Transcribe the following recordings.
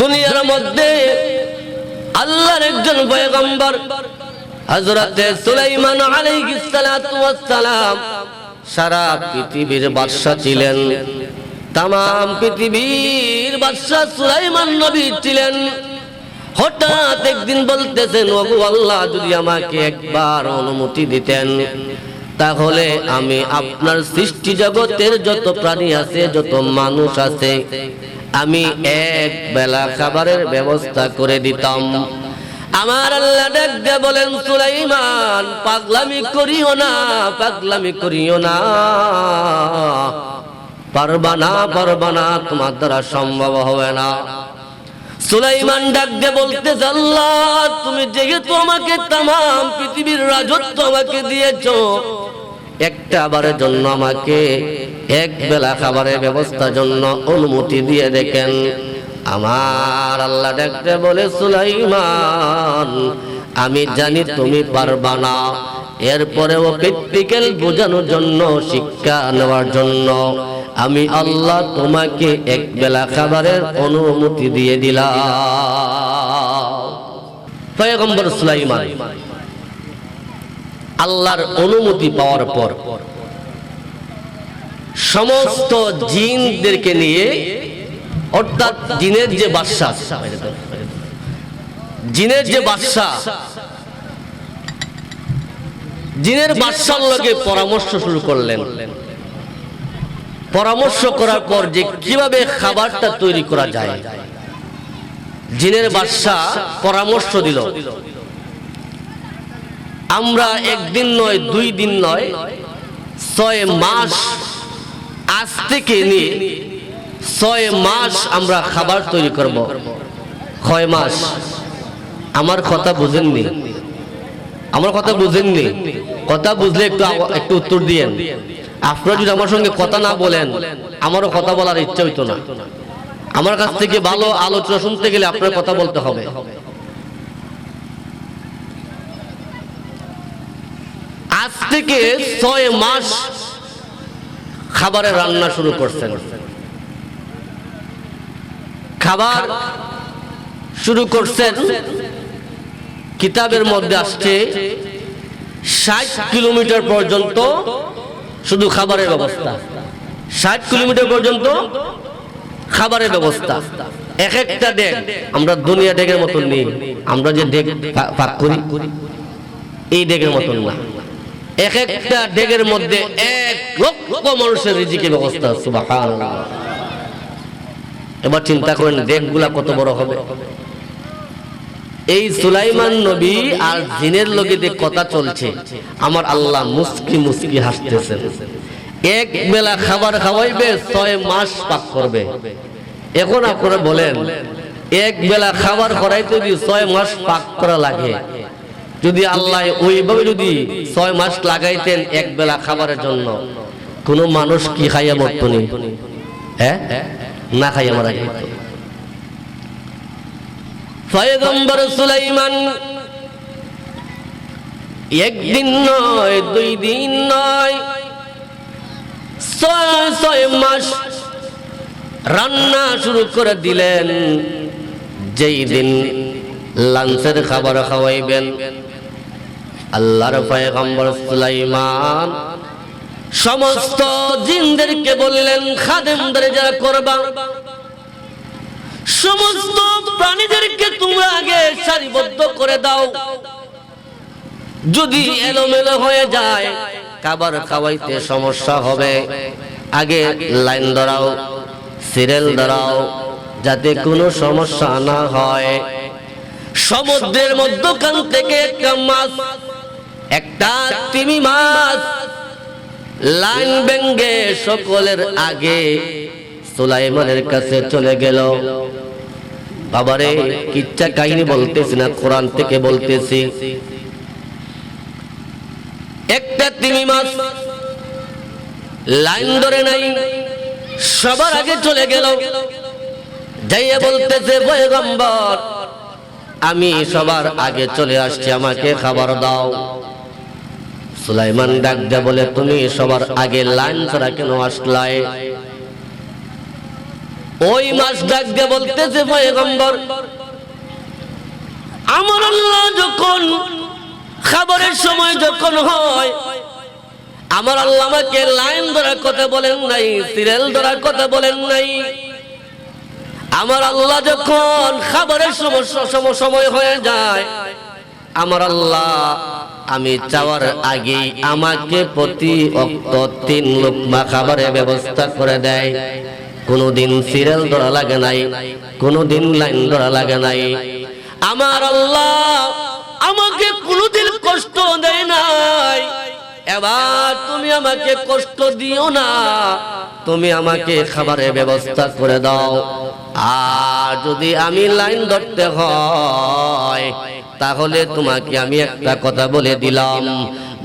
দুনিয়ার মধ্যে আল্লাহর একজন পয়গম্বর, হযরতে সুলাইমান আলাইহিস সালাতু ওয়াস সালাম, সারা পৃথিবীর বাদশা ছিলেন। তাম পৃথিবীর বাদশা সুলাইমান নবী ছিলেন। হঠাৎ একদিন বলতেছেন, ওগো আল্লাহ, যদি আমাকে একবার অনুমতি দিতেন, তাহলে আমি আপনার সৃষ্টি জগতের যত প্রাণী আছে, যত মানুষ আছে আমি এক বেলা খাবারের ব্যবস্থা করে দিতাম। আমার আল্লাহ ডাকতে বলেন, সুলাইমান, পাগলামি করিও না, পাগলামি করিও না। পারবা না পারবা না, তোমার দ্বারা সম্ভব হবে না। সুলাইমান ডাকতে বলতে, আল্লাহ, তুমি যেহেতু আমাকে তাম, পৃথিবীর রাজত্ব আমাকে দিয়েছ একটা বারের জন্য আমাকে এক বেলা খাবারের ব্যবস্থার জন্য অনুমতি দিয়ে দেখেন। আমার আল্লাহ দেখতে বলে, সুলাইমান, আমি জানি তুমি পারবা না। এরপরেও প্র্যাকটিক্যাল বোঝানোর জন্য, শিক্ষা নেওয়ার জন্য আমি আল্লাহ তোমাকে এক বেলা খাবারের অনুমতি দিয়ে দিলাম। পয়গম্বর সুলাইমান আল্লাহর অনুমতি পাওয়ার পর সমস্ত জিনদেরকে নিয়ে, অর্থাৎ জিনের যে বাদশা জিনের যে বাদশা জিনের বাদশার লগে পরামর্শ শুরু করলেন। পরামর্শ করার পর যে কীভাবে খাবারটা তৈরি করা যায়, জিনের বাদশা পরামর্শ দিল। আমরা একদিন নয়, দুই দিন নয়, ছয় মাস আজ থেকে নিয়ে ছয় মাস আমরা খাবার তৈরি করব। ছয় মাস? আমার কথা বুঝেননি। আমার কথা বুঝেননি। কথা বুঝলে একটু একটু উত্তর দিয়েন। আপনারা যদি আমার সঙ্গে কথা না বলেন, আমারও কথা বলার ইচ্ছা হইতো না। আমার কাছ থেকে ভালো আলোচনা শুনতে গেলে আপনার কথা বলতে হবে আজ থেকে ছয় মাস খাবারের রান্না শুরু করছেন। খাবার শুরু করছেন, কিতাবের মধ্যে আসছে, ষাট কিলোমিটার পর্যন্ত শুধু খাবারের ব্যবস্থা। ষাট কিলোমিটার পর্যন্ত খাবারের ব্যবস্থা। এক একটা ডেক, আমরা দুনিয়া ডেকের মতন নেই, আমরা যে ডেক পাক করি, এই ডেকের মতন না। এক একটা ডেকের মধ্যে এক লক্ষ মানুষের রিজিকের ব্যবস্থা এবার চিন্তা করেন ডেকগুলা কত বড় হবে। এই সুলাইমান নবী আর জিনের লগে যে কথা চলছে, আমার আল্লাহ মুস্কি মুস্কি হাসতেছেন। এক বেলা খাবার খাওয়াইবে, ছয় মাস পাক করবে। এখন আপনারা বলেন, এক বেলা খাবার করাইতে যদি ছয় মাস পাক করা লাগে যদি আল্লাহ ওইভাবে যদি ছয় মাস লাগাইতেন এক বেলা খাবারের জন্য, কোন মানুষ কি খাইয়া মরতনি হ্যাঁ? না খাইয়া মারা যেত। পয়গম্বর একদিন নয়, দুই দিন নয়, ছয় ছয় মাস রান্না শুরু করে দিলেন। যেই দিন লাঞ্চের খাবার খাওয়াইবেন আল্লাহর পয়গম্বর সুলাইমান। সমস্ত জিনদেরকে বললেন, খাদেমদের যারা করবা, সমস্ত প্রাণীদেরকে তোমরা আগে সারিবদ্ধ করে দাও। যদি এলোমেলো হয়ে যায়, খাবার খাওয়াইতে সমস্যা হবে। আগে লাইন ধরাও, সিরিয়াল ধরাও, যাতে কোনো সমস্যা না হয়। সমুদ্রের মধ্যখান থেকে একটা মাছ একটা তিমি মাছ লাইন ব্যঙ্গে সকলের আগে সুলাইমানের কাছে চলে গেল। বাবারে, কিচ্ছা কাহিনী বলতেছি না, কোরআন থেকে বলতেছি। একটা তিমি মাছ লাইন ধরে নাই, সবার আগে চলে গেল। যাইয়া বলতেছে, পয়গম্বর, আমি সবার আগে চলে আসছি, আমাকে খাবার দাও। সুলাইমান ডাক দে বলে, তুমি সবার আগে লাইন ছাড়া কেন আসলাই? ওই মাছ ডাক দিয়ে বলতেছে পয়গম্বর, আমার আল্লাহ যখন খাবারের সময় যখন হয়, আমার আল্লাহ আমাকে লাইন ধরার কথা বলেন নাই, সিরিয়াল ধরার কথা বলেন নাই। আমার আল্লাহ যখন খাবারের সমস্যা সম- সময় হয়ে যায়, আমার আল্লাহ আমি চাওয়ার আগে আমাকে প্রতি অক্ত তিন লোকমা খাবারের ব্যবস্থা করে দেয়। কোনোদিন সিরিয়াল ধরা লাগে নাই, কোনোদিন লাইন ধরা লাগে নাই। আমার আল্লাহ আমাকে কোনোদিন কষ্ট দেয় নাই। এবার তুমি আমাকে কষ্ট দিও না, তুমি আমাকে খাবারের ব্যবস্থা করে দাও। আর যদি আমি লাইন ধরতে হয় তাহলে তোমাকে আমি একটা কথা বলে দিলাম।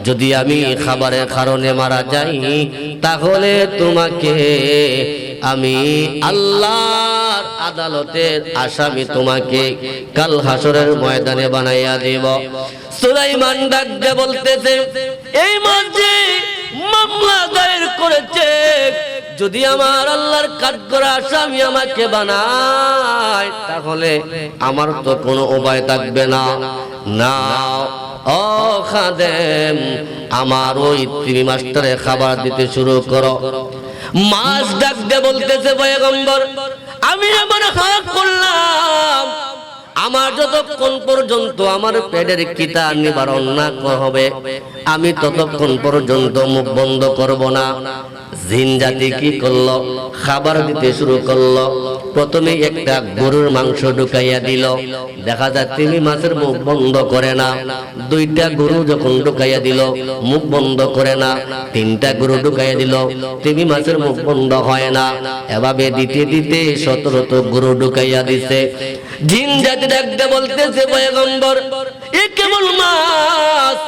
যদি আমি খাবারের কারণে মারা যাই, তাহলে তোমাকে আমি আল্লাহর আদালতের আসামি তোমাকে কাল হাসরের ময়দানে বানাইয়া দেব। সুলাইমান ডাক দিয়ে বলতেছে, এই মধ্যে মামলা দায়ের করেছে যদি আমার আল্লাহর করা আসামি আমাকে বানায়, তাহলে আমার তো কোনো উপায় থাকবে না। না ও খাদেম, আমার ওই তিনি মাস্টারে খাবার দিতে শুরু করো। মাছ ডাক দিয়ে বলতেছে পয়গম্বর, আমি আমার হাত করলাম আমার যতক্ষণ পর্যন্ত আমার পেটের কিতা নিবারণ না হবে, আমি ততক্ষণ পর্যন্ত মুখ বন্ধ করব না। জিন জাতি কি করল? খাবার দিতে শুরু করল। প্রথমে একটা গরুর মাংস ঢুকাইয়া দিল। দেখা যায় তিনি মাছের মুখ বন্ধ করে না। দুইটা গরু যখন ঢুকাইয়া দিল, মুখ বন্ধ করে না। তিনটা গরু ঢুকাইয়া দিল, তিনি মাছের মুখ বন্ধ হয় না। এভাবে দিতে দিতে সতেরোত গরু ঢুকাইয়া দিছে। জিন জাতি ডাকতে বলতেছে, পয়গম্বর, এ কেবল মাছ।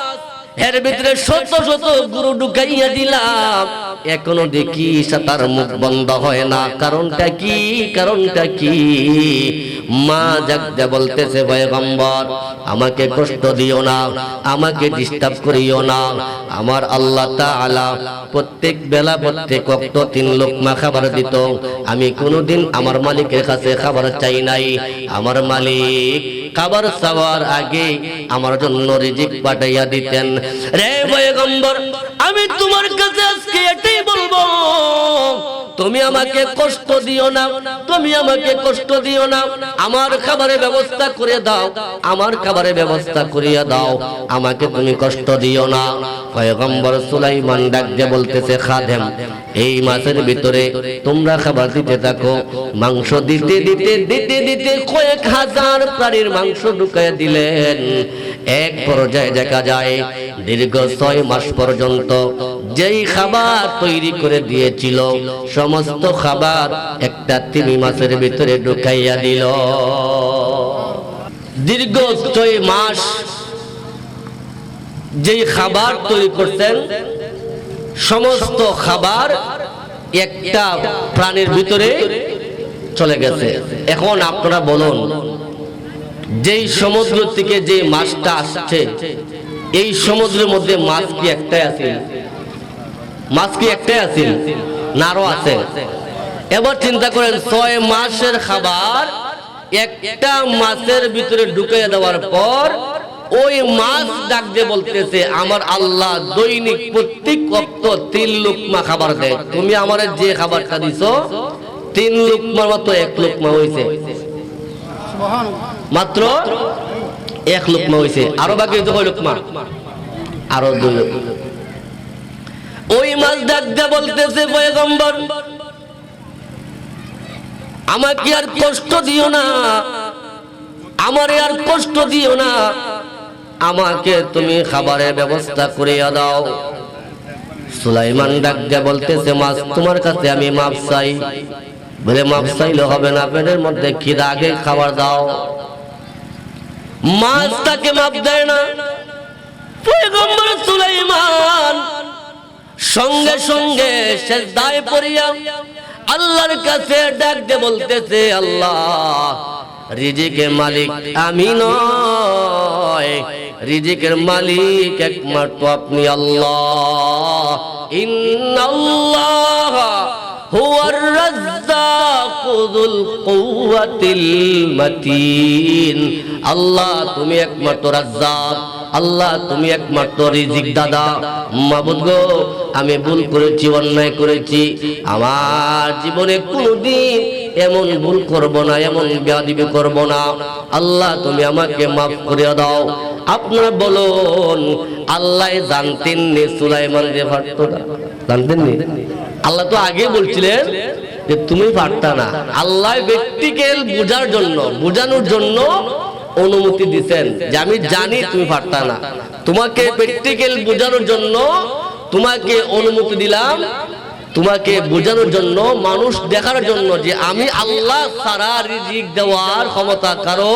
এর ভিতরে শত শত গুরু ঢুকাইয়া দিলাম। এখনও দেখি তার মুখ বন্ধ হয় না। কারণটা কি? কারণটা কি? মা জাগদা বলতেছে, পয়গম্বর, আমাকে কষ্ট দিও না, আমাকে ডিস্টার্ব করিও না। আমার আল্লাহ তাআলা প্রত্যেক বেলা প্রত্যেক অক্ত তিন লোকমা খাবার দিত। আমি কোনোদিন আমার মালিকের কাছে খাবার চাই নাই। আমার মালিক খাবার চাওয়ার আগে আমার জন্য রিজিক পাঠাইয়া দিতেন। রে পয়গম্বর, আমি তোমার কাছে আজকে এটাই বলব। তুমি আমাকে কষ্ট দিও না, তুমি আমাকে কষ্ট দিও না। আমার খাবারের ব্যবস্থা করে দাও, আমার খাবারের ব্যবস্থা করিয়া দাও, আমাকে তুমি কষ্ট দিও না। পয়গম্বর সুলাইমান ডাক দিয়ে বলতেছে, খাদেম, এই মাসের ভিতরে তোমরা খাবার দিতে থাকো। মাংস দিতে দিতে দিতে দিতে কয়েক হাজার প্রাণীর মাংস ঢুকাইয়া দিলেন। এক পর্যায়ে দেখা যায়, দীর্ঘ ছয় মাস পর্যন্ত যেই খাবার তৈরি করে দিয়েছিল সমস্ত খাবার একটা তিমি মাসের ভিতরে ঢুকাইয়া দিল। দীর্ঘ ছয় মাস যেই খাবার তৈরি করতেন সমস্ত খাবার একটা প্রাণীর ভিতরে চলে গেছে। এখন আপনারা বলুন, যেই সমুদ্র থেকে যে মাছটা আসছে, এই সমুদ্রের মধ্যে মাছ কি একটাই আছে? মাছ কি একটাই আছে? না আরও আছে। এবার চিন্তা করেন, ছয় মাসের খাবার একটা মাছের ভিতরে ঢুকে দেওয়ার পর ওই মাছ ডাক দিয়ে বলতেছে, আমার আল্লাহ দৈনিক প্রত্যেক অক্ত তিন লুকমা খাবার দেয়। তুমি আমার যে খাবারটা দিছো, তিন লুকমার মতো এক লুকমা হয়েছে মাত্র এক লুকমা হয়েছে আরও বাকি কয় লুকমা? আরও দুই লুকমা। ওই মাছ ডাক দিয়ে বলতেছে পয়গম্বর, আমাকে আর কষ্ট দিও না, আমারে আর কষ্ট দিও না, আমাকে তুমি খাবারের ব্যবস্থা করিয়া দাও। সুলাইমান ডাক বলতেছে, মাছ তোমার কাছে আমি মাপ চাই। বলে, মাপ চাইলে হবে না, পেটের মধ্যে খিদা, আগে খাবার দাও। মাছ তাকে মাপ দেয় না। সুলাইমান সঙ্গে সঙ্গে সে দায় পড়িয়া আল্লাহর কাছে ডাক দিয়ে বলতেছে, আল্লাহ, রিজিকের মালিক আমি নয়। রিজিকের মালিক একমাত্র আপনি আল্লাহ। ইন্নাল্লাহ হুয়ার রাজ্জাকু যুল কুওয়াতিল মাতিন। আল্লাহ, তুমি একমাত্র রাজ্জাক। আল্লাহ, তুমি একমাত্র রিজিক দাদা। মাবুদ গো, আমি ভুল করেছি, অন্যায় করেছি। আমার জীবনে কোনোদিন এমন ভুল করব না, এমন বেয়াদিবি করব না। আল্লাহ, তুমি আমাকে মাফ করে দাও। আপনারা বলুন, আল্লাহ জানতেন নি সুলাইমান যে পারত না জানতেন নি আল্লাহ তো আগে বলছিলেন যে, তুমি পারতা না। আল্লাহ ব্যক্তিকেল বোঝার জন্য, বোঝানোর জন্য অনুমতি দিতেন। যে আমি জানি তুমি পারতা না। তোমাকে প্র্যাকটিক্যাল বোঝানোর জন্য তোমাকে অনুমতি দিলাম। তোমাকে বোঝানোর জন্য মানুষ দেখার জন্য যে আমি আল্লাহ সারা রিজিক দেওয়ার ক্ষমতা কারও